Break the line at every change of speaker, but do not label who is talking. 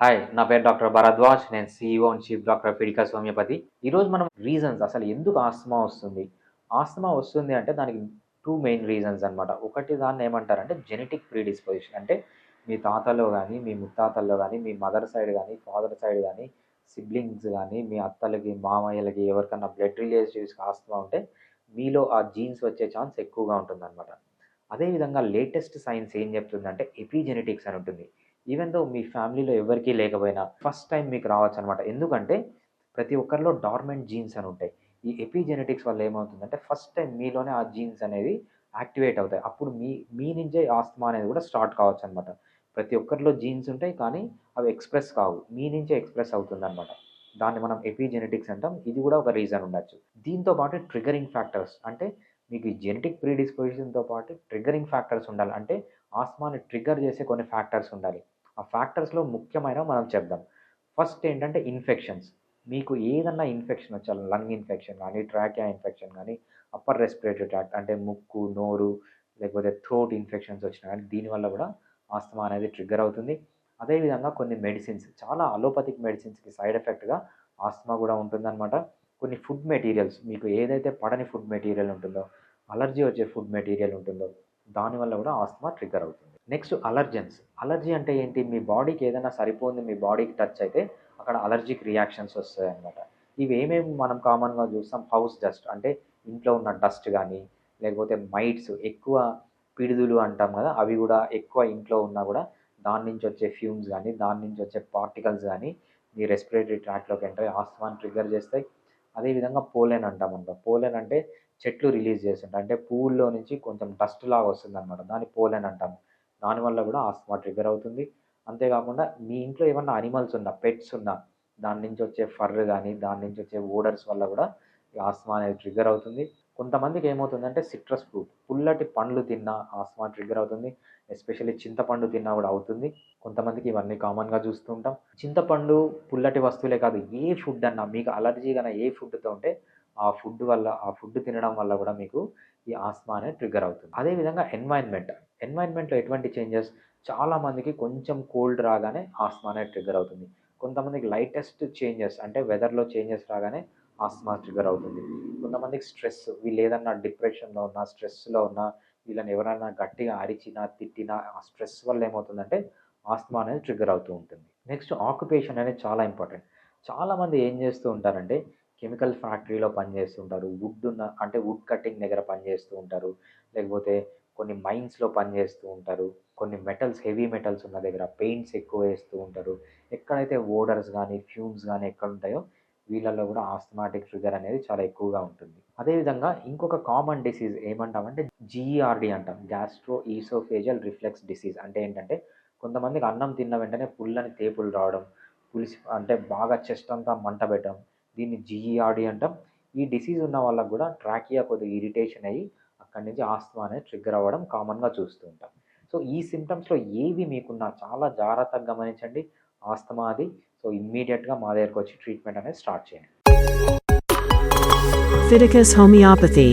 Hi నా పేరు doctor Bharadwaj నేను సీఈఓ అండ్ చీఫ్ డాక్టర్ ఫిడికాస్ హోమియోపతి ఈరోజు మనం రీజన్స్ అసలు ఎందుకు ఆస్తమా వస్తుంది? ఆస్తమా వస్తుంది అంటే దానికి టూ మెయిన్ రీజన్స్ అనమాట ఒకటి దాన్ని ఏమంటారంటే జెనెటిక్ ప్రీడిస్పోజిషన్ అంటే మీ తాతలో కానీ మీ ముత్తాతల్లో కానీ మీ మదర్ సైడ్ కానీ ఫాదర్ సైడ్ కానీ సిబ్లింగ్స్ కానీ మీ అత్తలకి మామయ్యలకి ఎవరికన్నా బ్లడ్ రిలేటివ్స్కి ఆస్తమా ఉంటే మీలో ఆ జీన్స్ వచ్చే ఛాన్స్ ఎక్కువగా ఉంటుందన్నమాట. అదేవిధంగా లేటెస్ట్ సైన్స్ ఏం చెప్తుందంటే ఎపిజెనెటిక్స్ అని ఉంటుంది. ఈవెన్ దో మీ ఫ్యామిలీలో ఎవరికీ లేకపోయినా ఫస్ట్ టైం మీకు రావచ్చు అనమాట ఎందుకంటే ప్రతి ఒక్కరిలో డార్మెంట్ జీన్స్ అని ఉంటాయి. ఈ ఎపిజెనెటిక్స్ వల్ల ఏమవుతుందంటే ఫస్ట్ టైం మీలోనే ఆ జీన్స్ అనేది యాక్టివేట్ అవుతాయి. అప్పుడు మీ మీ నుంచే ఆస్తమా అనేది కూడా స్టార్ట్ కావచ్చు అనమాట ప్రతి ఒక్కరిలో జీన్స్ ఉంటాయి కానీ అవి ఎక్స్ప్రెస్ కావు. మీ నుంచే ఎక్స్ప్రెస్ అవుతుంది అనమాట దాన్ని మనం ఎపిజెనెటిక్స్ అంటాం. ఇది కూడా ఒక రీజన్ ఉండొచ్చు. దీంతో పాటు ట్రిగరింగ్ ఫ్యాక్టర్స్ అంటే మీకు జెనెటిక్ ప్రీడిస్పోజిషన్తో పాటు ట్రిగరింగ్ ఫ్యాక్టర్స్ ఉండాలి. అంటే ఆస్మాని ట్రిగర్ చేసే కొన్ని ఫ్యాక్టర్స్ ఉండాలి. ఆ ఫ్యాక్టర్స్లో ముఖ్యమైన మనం చెప్దాం. ఫస్ట్ ఏంటంటే ఇన్ఫెక్షన్స్ మీకు ఏదన్నా ఇన్ఫెక్షన్ వచ్చాలి లంగ్ ఇన్ఫెక్షన్ కానీ ట్రాకియా ఇన్ఫెక్షన్ కానీ అప్పర్ రెస్పిరేటరీ ట్రాక్ట్ అంటే ముక్కు నోరు లేకపోతే థ్రోట్ ఇన్ఫెక్షన్స్ వచ్చినా కానీ దీనివల్ల కూడా ఆస్తమా అనేది ట్రిగ్గర్ అవుతుంది. అదేవిధంగా కొన్ని మెడిసిన్స్ చాలా అలోపతిక్ మెడిసిన్స్కి సైడ్ ఎఫెక్ట్గా ఆస్తమా కూడా ఉంటుందన్నమాట. కొన్ని ఫుడ్ మెటీరియల్స్ మీకు ఏదైతే పడని ఫుడ్ మెటీరియల్ ఉంటుందో అలర్జీ వచ్చే ఫుడ్ మెటీరియల్ ఉంటుందో దానివల్ల కూడా ఆస్తమా ట్రిగ్గర్ అవుతుంది. Next allergens. అలర్జీ అంటే ఏంటి? మీ బాడీకి ఏదైనా సరిపోయింది మీ బాడీకి టచ్ అయితే అక్కడ అలర్జిక్ రియాక్షన్స్ వస్తాయి అనమాట ఇవి ఏమేమి మనం కామన్గా చూస్తాం? హౌస్ డస్ట్ అంటే ఇంట్లో ఉన్న డస్ట్ కానీ లేకపోతే మైట్స్ ఎక్కువ పిడుదులు అంటాం కదా అవి కూడా ఎక్కువ ఇంట్లో ఉన్నా కూడా దాని నుంచి వచ్చే ఫ్యూమ్స్ కానీ దాని నుంచి వచ్చే పార్టికల్స్ కానీ మీ రెస్పిరేటరీ ట్రాక్లోకి ఎంటర్ అయ్యి ట్రిగ్గర్ చేస్తాయి. అదేవిధంగా పోలెన్ అంటాం అనమాట. పోలెన్ అంటే చెట్లు రిలీజ్ చేస్తుంటాయి. అంటే పూల్లో నుంచి కొంచెం డస్ట్ లాగా వస్తుంది అనమాట దాన్ని పోలెన్ అంటాము దానివల్ల కూడా ఆస్మా ట్రిగర్ అవుతుంది. అంతేకాకుండా మీ ఇంట్లో ఏమన్నా అనిమల్స్ ఉన్నా పెట్స్ ఉన్నా దాని నుంచి వచ్చే ఫర్ కానీ దాని నుంచి వచ్చే ఓడర్స్ వల్ల కూడా ఈ ఆస్తమా అనేది ట్రిగర్ అవుతుంది. కొంతమందికి ఏమవుతుందంటే సిట్రస్ ఫ్రూట్ పుల్లటి పండ్లు తిన్నా ఆస్తమా ట్రిగ్గర్ అవుతుంది. ఎస్పెషల్లీ చింతపండు తిన్నా కూడా అవుతుంది. కొంతమందికి ఇవన్నీ కామన్గా చూస్తూ ఉంటాం చింతపండు పుల్లటి వస్తువులే కాదు ఏ ఫుడ్ అన్నా మీకు అలర్జీ కన్నా ఏ ఫుడ్తో ఉంటే ఆ ఫుడ్ వల్ల ఆ ఫుడ్ తినడం వల్ల కూడా మీకు ఈ ఆస్మా అనేది ట్రిగ్గర్ అవుతుంది. అదేవిధంగా ఎన్వైర్న్మెంట్ ఎన్వైర్న్మెంట్లో ఎటువంటి చేంజెస్ చాలామందికి కొంచెం కోల్డ్ రాగానే ఆస్మా అనేది ట్రిగ్గర్ అవుతుంది. కొంతమందికి లైటెస్ట్ చేంజెస్ అంటే వెదర్లో చేంజెస్ రాగానే ఆస్మా ట్రిగ్గర్ అవుతుంది. కొంతమందికి స్ట్రెస్ వీళ్ళు ఏదన్నా డిప్రెషన్లో ఉన్నా స్ట్రెస్లో ఉన్నా వీళ్ళని ఎవరైనా గట్టిగా అరిచినా తిట్టినా ఆ స్ట్రెస్ వల్ల ఏమవుతుందంటే ఆస్మా అనేది ట్రిగ్గర్ అవుతూ ఉంటుంది. నెక్స్ట్ ఆక్యుపేషన్ అనేది చాలా ఇంపార్టెంట్ చాలామంది ఏం చేస్తూ ఉంటారంటే కెమికల్ ఫ్యాక్టరీలో పనిచేస్తుంటారు. వుడ్ ఉన్న అంటే వుడ్ కటింగ్ దగ్గర పనిచేస్తూ ఉంటారు లేకపోతే కొన్ని మైన్స్లో పనిచేస్తూ ఉంటారు కొన్ని మెటల్స్ హెవీ మెటల్స్ ఉన్న దగ్గర పెయింట్స్ ఎక్కువ వేస్తూ ఉంటారు. ఎక్కడైతే ఓడర్స్ కానీ ఫ్యూమ్స్ కానీ ఎక్కడ ఉంటాయో వీళ్ళల్లో కూడా ఆస్థమాటిక్ షుగర్ అనేది చాలా ఎక్కువగా ఉంటుంది. అదేవిధంగా ఇంకొక కామన్ డిసీజ్ ఏమంటామంటే జీఈఆర్డి అంటాం. Gastro oesophageal reflex disease. అంటే ఏంటంటే కొంతమందికి అన్నం తిన్న వెంటనే పుల్లని తేపులు రావడం పులిసి అంటే బాగా చెస్ట్ అంతా మంట పెట్టడం దీన్ని జిఈఆర్డి అంటాం. ఈ డిసీజ్ ఉన్న వాళ్ళకు కూడా ట్రాకియా కొద్దిగా ఇరిటేషన్ అయ్యి అక్కడి నుంచి ఆస్తమా అనేది ట్రిగ్గర్ అవ్వడం కామన్గా చూస్తూ ఉంటాం. సో ఈ సిమ్టమ్స్లో ఏవి మీకున్నా చాలా జాగ్రత్తగా గమనించండి. ఆస్తమా అది. సో ఇమ్మీడియట్గా మా దగ్గరకు వచ్చి ట్రీట్మెంట్ అనేది స్టార్ట్ చేయండి.
Fiticus Homeopathy.